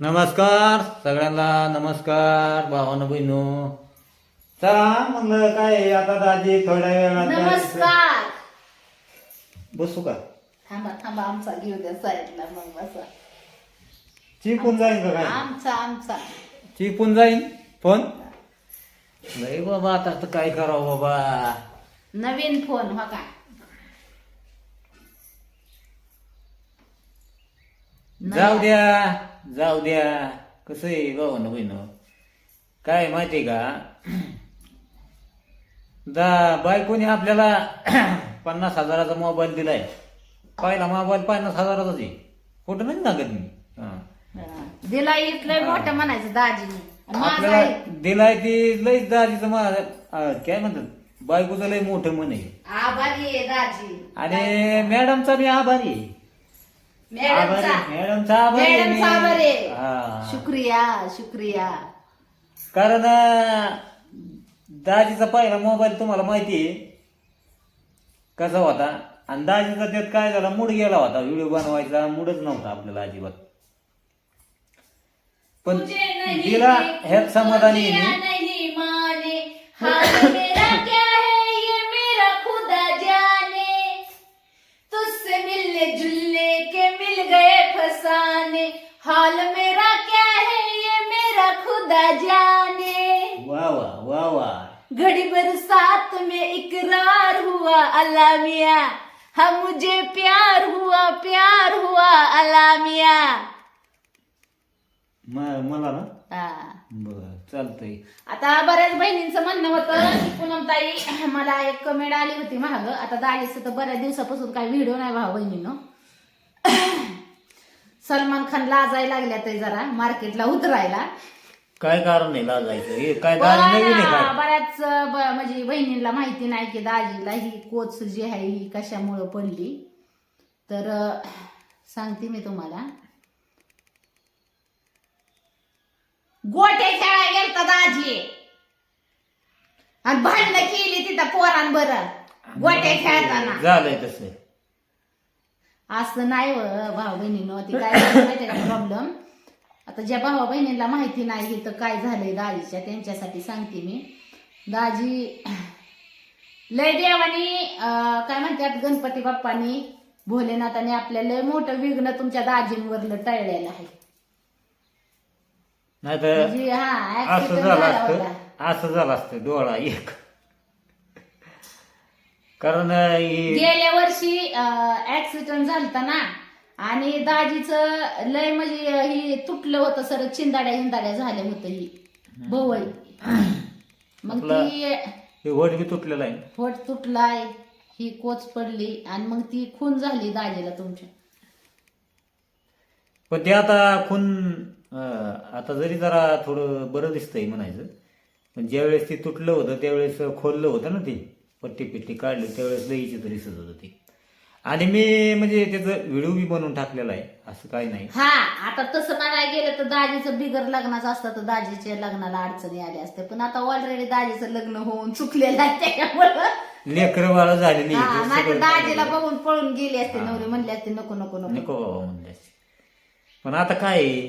नमस्कार सगळ्यांना नमस्कार भावानं बहिणू. चला म्हणलं काय आहे, आता दाजी थोड्या वेळात नमस्कार. बसू का? थांबा थांबा आमचा घेऊ द्या साईडला मग बसा. चिपून जाईन का काय? आमचा आमचा. चिपून जाईन? फोन? नाही बाबा आता तर काय करावं बाबा? नवीन फोन हो का? जाऊ द्या जाऊ द्या. कसं आहे भावानं बहिणू काय माहितीये का? दा बायकोने आपल्याला पन्नास हजाराचा मोबाईल दिलाय. पहिला मोबाईल पन्नास हजाराचाच आहे. खोटं नाही सांगत मी. हा. हा. दिला इथलं मोठं म्हणायचं दाजीने. माझा आपल्याला आहे. दिलाय ती लईच दाजीचं मा- अं, काय म्हणतात? बायकोचं लय मोठं मन आहे. आभारी आहे दाजी. आणि मॅडमचा मी आभारी आहे. आभारी मी. आहे. हा. शुक्रिया शुक्रिया. कारण अं, दाजीचा पहिला मोबाईल तुम्हाला माहिती आहे. कसा होता? आणि दाजीचा त्यात काय झाला? मूड गेला होता. व्हिडिओ बनवायचा मूडच नव्हता आपल्याला अजिबात. पण दिला ह्यात समाधानी आहे मी. नहीं माने हाल मेरा हाल मेरा क्या है ये मेरा खुदा जाने? वा वा वा वा घड़ी बरसात में इकरार हुआ अल्लाह मियाँ। हम मुझे प्यार हुआ प्यार हुआ अल्लाह मियाँ। म- मला ना? हा. बर चालतंय. आता बऱ्याच बहिणींचं म्हणणं होतं की पूनमताई मला एक कमेंट आली होती महाग आता दालीचं तर बऱ्याच दिवसापासून काही व्हिडिओ नाही भाऊ बहिणीनं. सलमान खान लाजायला लागल्या ते जरा मार्केटला उतरायला. काय कारण लाजायचं? हे काय नवीन आहे बऱ्याच ब- म्हणजे बहिणींना माहिती नाही की दाजीला ही कोच जी आहे ही कशामुळं पडली. तर अं, सांगते मी तुम्हाला. गोटे खेळायला गेलता दाजी. आणि भांडणं केली तिथं पोरांबर गोटे खेळताना. झालंय तसं. असं नाही भाऊ बहिणीनं ती काय का? प्रॉब्लेम आता ज्या भावा बहिणींना माहिती नाही तर काय झालंय दाजीच्या त्यांच्यासाठी सांगते मी. दाजी लय देवानी काय म्हणतात गणपती बाप्पानी भोलेनाथाने आपल्या लय मोठं विघ्न तुमच्या दाजींवरलं टळलेलं आहे. नाही तर म्हणजे हा असं accident झालं झाला असतं होता. असं झालं असतं डोळा एक. कारण ही- गेल्या वर्षी ऍक्सिडेंट झालता ना आणि दाजीचं लय म्हणजे ही तुटलं होतं सर चिंदाड्या इंदाड्या झाल्या होतं ही. भवई. मग आपलं- ती हे वड बी तुटलेला आहे. फोट तुटलाय ही कोच पडली आणि मग ती खून झाली दाजीला तुमच्या. पण ते आता खून अं, आता जरी जरा थोडं बरं दिसतंय म्हणायचं पण ज्यावेळेस ते तुटलं होतं त्यावेळेस खोललं होतं ना ते. पट्टी पिट्टी काढली त्यावेळेस लईची तरी दिसत होतं. ते आणि मी म्हणजे त्याचं व्हिडिओ बी बनवून टाकलेला आहे असं काही नाही. हा आता तसं म्हणायला गेलं तर दाजीचं बिगर लग्नाचं असतं तर दाजीच्या लग्नाला अडचणी आल्या असते. पण आता ऑलरेडी दाजीचं लग्न होऊन चुकलेलं आहे त्याच्यामुळं. लेकरं झालेली हा, आहेत, नाही तर दाजीला. बघून पळून गेली असते नवरी म्हणली असते नको नको नको नको. बाबा म्हणले पण आता काय आहे?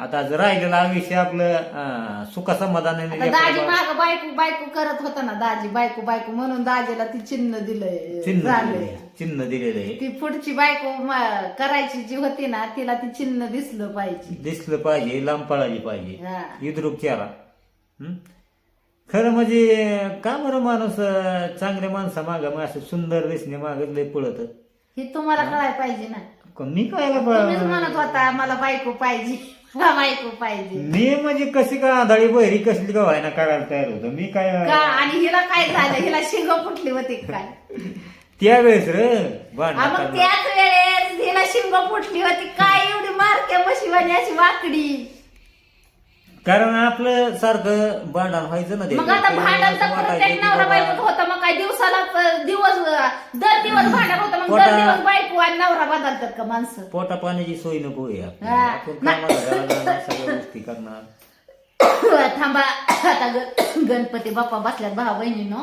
आता जर राहिलेलं आयुष्य आपलं सुखसमाधानाने लेकरं दाजी बाळ- माग बायको बायको करत होता ना दाजी बायको बायको म्हणून दाजीला ती चिन्ह दिलंय चिन्ह झालंय. दिलेलं आहे, चिन्ह दिलेलं आहे. ती पुढची बायको म- करायची जी होती ना तिला ती चिन्ह दिसलं पाहिजे. दिसलं पाहिजे लांब पळाली पाहिजे. हा. इद्रुप चेहरा हं? खरं म्हणजे का बरं माणूस अं, चांगल्या माणसा माग असं सुंदर दिसणे माग लय पळत? हे तुम्हाला कळायला पाहिजे ना. मी काय तुम्हीच म्हणत होता मला बायको पाहिजे. मला बायको पाहिजे. मी म्हणजे कशी का आंधळी बहिरी कसली का व्हायना करायला तयार होतो? मी काय आणि हिला काय झालं? हिला शिंग फुटली होती काय? त्यावेळेस रे हा, भांडण मग करणार. त्याच वेळेस हिला शिंग फुटली होती काय एवढी मारक्या म्हशीवानी अशी वाकडी. कारण आपलं सारखं भांडण व्हायचं ना ते. मग आता भांडण तर वाटायचं प्रत्येक की नवरा बाबा, बायकोत होतं. मग काय दिवसाला प- दिवस दर दिवस भांडण होतं. मग दर पोटा- दिवस आणि नवरा बदलतात का माणसं? पोटा पाण्याची सोय नको आहे आपल्याला. हा. आपण कामाला घराला जाणार, सगळ्या गोष्टी करणार. थांबा. आता ग- गणपती बाप्पा बसल्यात भाऊ बहिणीनो.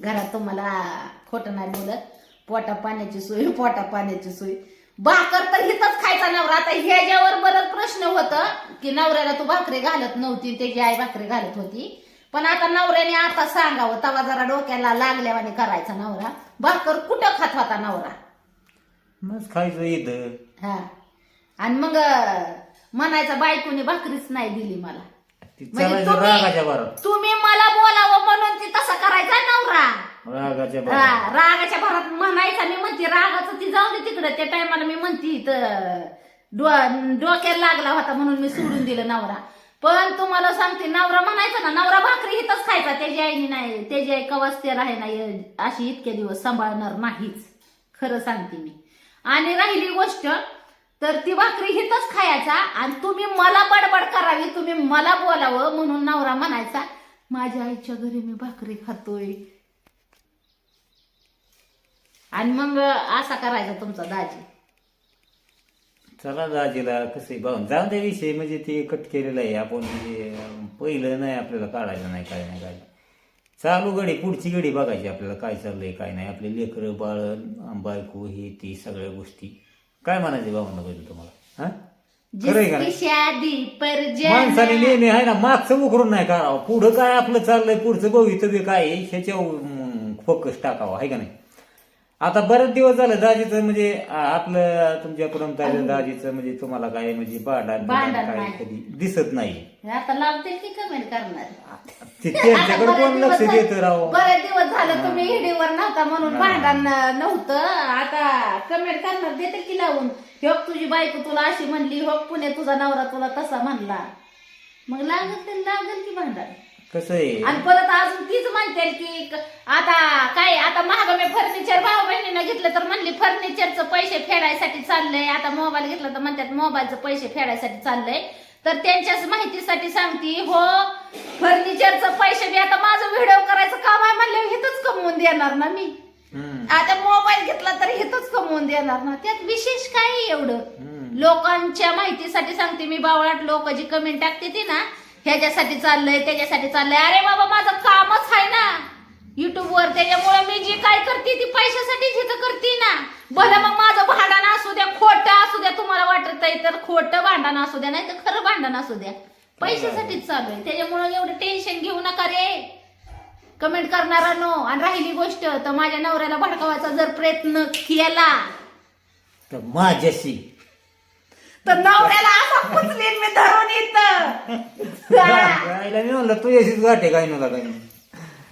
घरात तुम्हाला खोटं नाही बोलत. पोटा पाण्याची सोय पोटा पाण्याची सोय. भाकर तर हिथंच खायचा नवरा. आता ह्याच्यावर बरंच प्रश्न होतं की नवऱ्याला तू भाकरी घालत नव्हती त्याची आई भाकरी घालत होती. पण आता नवऱ्याने आता सांगावं तवा जरा डोक्याला लागल्यावाने करायचा नवरा. भाकर कुठं खात होता नवरा? मग खायचं इथं. हा. आणि मग म्हणायचा बायकोने भाकरीच नाही दिली मला. ती म्हणजे चालायचं तुम्ही- रागाच्या भरात. तुम्ही मला बोलावं म्हणून ती तसा करायचा नवरा. रागाच्या भरात. रागाच्या भरात म्हणायचा मी म्हणते रागाचं ती जाऊ दे तिकडे. त्या टायमाला मी म्हणते तर डो- डोक्याला लागला होता म्हणून मी सोडून दिलं नवरा. पण तुम्हाला सांगते नवरा म्हणायचा ना नवरा भाकरी हिथंच खायचा त्याची आईने नाही त्याची आई कवाच ते राहे नाही अशी इतके दिवस सांभाळणार नाहीच. खरं सांगते मी. आणि राहिली गोष्ट तर ती भाकरी हिथंच खायचा आणि तुम्ही मला बडबड करावी तुम्ही मला बोलावं म्हणून नवरा म्हणायचा माझ्या आईच्या घरी मी भाकरी खातोय. आणि मग असा करायचा तुमचा दाजी. चला दाजीला कसं भाऊ जाऊ द्या विषय म्हणजे ते कट केलेलं आहे. आपण म्हणजे पहिलं नाही आपल्याला काढायचं नाही काय नाही काय. चालू गडी पुढची गडी बघायची आपल्याला काय चाललंय काय नाही. आपले लेकरं बाळ बायको हे ती सगळ्या गोष्टी. काय म्हणायचे भावना पाहिजे तुम्हाला? हा? खरं आहे का नाही? जिसकी शादी पर माणसाने नेहमी आहे ना मागचं उकरून नाही करावं पुढं काय आपलं चाललंय पुढचं भवितव्य काय आहे, ह्याच्यावर फोकस टाकावा. आहे का नाही? आता बरेच दिवस झालं दाजीचं म्हणजे आ, आपलं तुमच्या परमताईचं दाजीचं म्हणजे तुम्हाला काय म्हणजे भांडण भांडण काय नाही. कधी दिसत नाही. आता लावतील की कमेंट करणार. ते त्यांच्याकडे कोण लक्ष देत राव? बरेच दिवस झालं तुम्ही हिडीवर नव्हता म्हणून भांडण नव्हतं. आता कमेंट करणार देते की लावून. होक तुझी बायको तुला अशी म्हणली होक पुणे तुझा नवरा तुला तसा म्हणला. मग लागत लागल की भांडण. कसं आहे? आणि परत अजून तीच म्हणते की क- आता काय आता महाग मी फर्निचर भाऊ बहिणीनं घेतलं तर म्हणली फर्निचरचं पैसे फेडायसाठी चाललंय. आता मोबाईल घेतला तर म्हणतात मोबाईलचं पैसे फेडायसाठी चाललंय. तर त्यांच्याच माहितीसाठी सांगती हो फर्निचरचं पैसे मी आता माझं व्हिडिओ करायचं काम आहे म्हणलं हिथंच कमवून देणार ना मी. हम्म, आता मोबाईल घेतला तर हिथंच कमवून देणार ना. त्यात विशेष काय आहे एवढं. हम्म. लोकांच्या माहितीसाठी सांगते मी बावळाट लोक जी कमेंट टाकते ती ना ह्याच्यासाठी चाललंय त्याच्यासाठी चाललंय. अरे बाबा माझं कामच आहे ना. युट्यूबवर त्याच्यामुळे मी जी काय करते ती पैशासाठी जिथं करते ना. भलं मग माझं भांडण असू द्या खोटं असू द्या तुम्हाला वाटत आहे तर खोटं भांडण असू द्या नाही तर खरं भांडण असू द्या. पैशासाठीच चालू आहे त्याच्यामुळे एवढं टेन्शन घेऊ नका रे. कमेंट करणारा नो आणि राहिली गोष्ट तर माझ्या नवऱ्याला भडकावायचा जर प्रयत्न केला. तर माझ्याशी तर नवऱ्याला असा पुचलीन मी धरून इथं. राहिला मी म्हणलं तुझ्याशीच गाठे काय नव्हता काय नाही.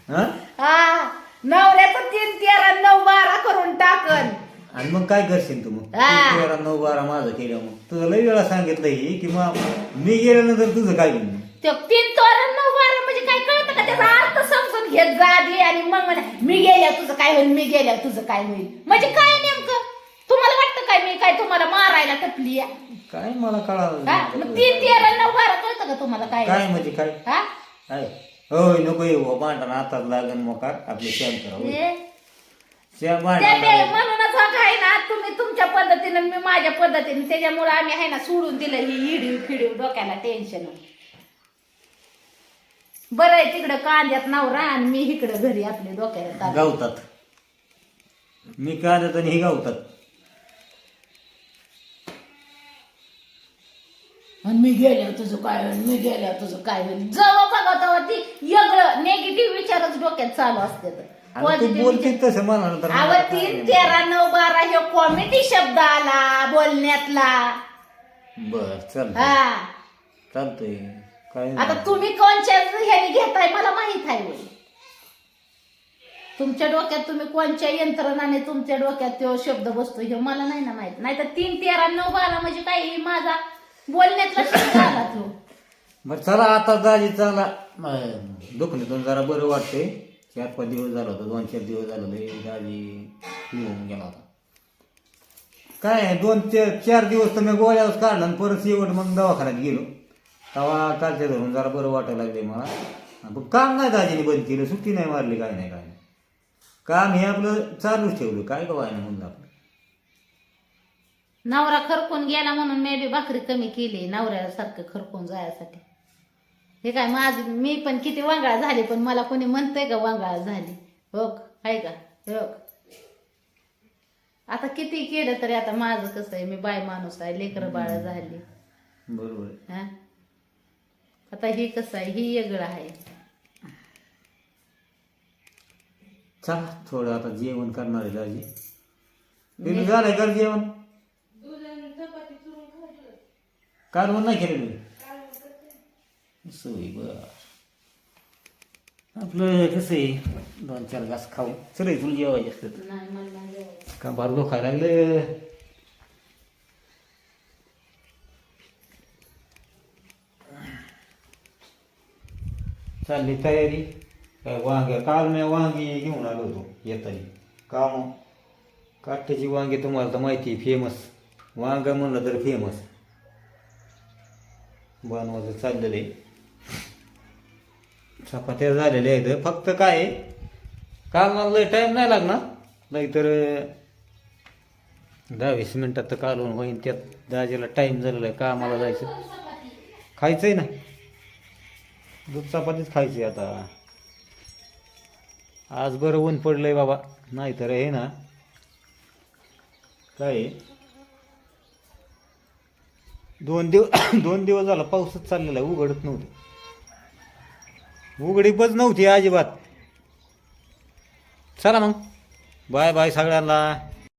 हा? हा. नवऱ्याचं तीन तेरा नऊ बारा करून टाकन. आणि मग काय करशील तू मग? हा. तू तेरा नऊ बारा माझं केलं मग. तुझं लई वेळा सांगितलं ही की मग मी गेल्यानंतर तुझं काय होईल? ते तीन तोरण नऊ बारा म्हणजे काय कळतं का? त्याचा अर्थ समजून घेत जा आधी आणि मग म्हणा मी गेल्या तुझं काय होईल? मी गेल्या तुझं काय होईल? म्हणजे काय वाटतं काय मी काय तुम्हाला मारायला टपली? काय मला हा? कळालं मग तीन तेरा नऊ बारा कळतं का तुम्हाला काय? काय म्हणजे काय? हा? काय? होय नको येऊ भांडण आताच लागन मोकार. आपले हे? त्या भांडण ते म्हणूनच हा काय ना तुम्ही तुमच्या पद्धतीने मी माझ्या पद्धतीने त्याच्यामुळे आम्ही आहे ना सोडून दिलं ही इडीव फिडीव डोक्याला टेन्शन बरं आहे तिकडं कांद्यात नवरा आणि मी इकडं घरी आपले डोक्याला ताप. गावतात. मी काय आणि ही गावतात. मी गेल्या तुझं काय होईल? मी गेल्या तुझं काय होईल? जेव्हा बघा तेव्हा ती निगेटिव्ह विचारच डोक्यात चालू असते तर. आणि तू Positive बोलते विचार- तसं मला नंतर अहो मला तीन काय तेरा नऊ बारा हे कॉमेडी शब्द आला बोलण्यातला. बर चल हा. चालतोय. काय आता नाही. तुम्ही कोणच्या ह्याने घेताय मला माहीत आहे होय. तुमच्या डोक्यात तुम्ही कोणच्या यंत्रणाने तुमच्या डोक्यात तो शब्द बसतो हे मला नाही ना माहीत. नाही तर तीन तेरा नऊ बारा म्हणजे काय? हे माझा बोलण्यातला बरं चला आता दाजी चला. दुखण्यातून जरा बरं वाटते चार पाच दिवस झालं होतं दोन चार दिवस झालं लय दाजी येऊन गेला होता. काय दोन ते चार दिवस तर मी गोळ्यावर काढला आणि परत शेवट मग दवाखान्यात गेलो. तेव्हा कालच्या धरून जरा बरं वाटायला लागले मला. काम नाही दाजीने बंद केलं सुट्टी नाही मारली काय नाही काय नाही. काम हे आपलं चालूच ठेवलं काय गवाय नाही म्हणलं आपलं नवरा खरकून गेला म्हणून मी बी भाकरी कमी केली नवऱ्यासारखं खरकून जायसाठी. हे काय माझ मी पण किती वांगाळ झाली पण मला कोणी म्हणतंय का वांगाळ झाली? हो आहे का? हो आता किती केलं तरी आता माझं कसं आहे मी बाय माणूस आहे लेकरं बाळ झाली. बरोबर. हा? आता हे कसं आहे ही वेगळं आहे. चला थोडं आता जेवण करणार आहे दाजी. तुम्ही झालंय का जेवण? काल म्हणून नाही केलं मी. सोयी बर आपलं कसं आहे दोन चार घास खाऊ. चल तुला जेवायचे असतं नाही मला नाही जेवायचं. का बार दुखायला लागलं? चालली तयारी. काय वांगे काल मी वांगी घेऊन आलो होतो येतानी. का मग? काट्याची वांगी तुम्हाला तर माहिती आहे फेमस वांग म्हणलं तर फेमस बनवायचं चाललेलं आहे. चपात्या झालेल्या आहेत. फक्त काय आहे, काल मला लय टाईम नाही लागणार. नाहीतर दहा वीस मिनटात तर कालवून होईन. त्यात दाजीला टाईम झालेला आहे. कामाला जायचं. खायचं आहे ना. दूध चपातीच खायची आता. आज बरं ऊन पडलंय बाबा. नाहीतर हे ना. काय आहे? दोन दिवस दोन दिवस झाला पाऊसच चाललेला आहे उघडत नव्हती. उघडीपच नव्हती अजिबात. चला मग. बाय बाय सगळ्यांना.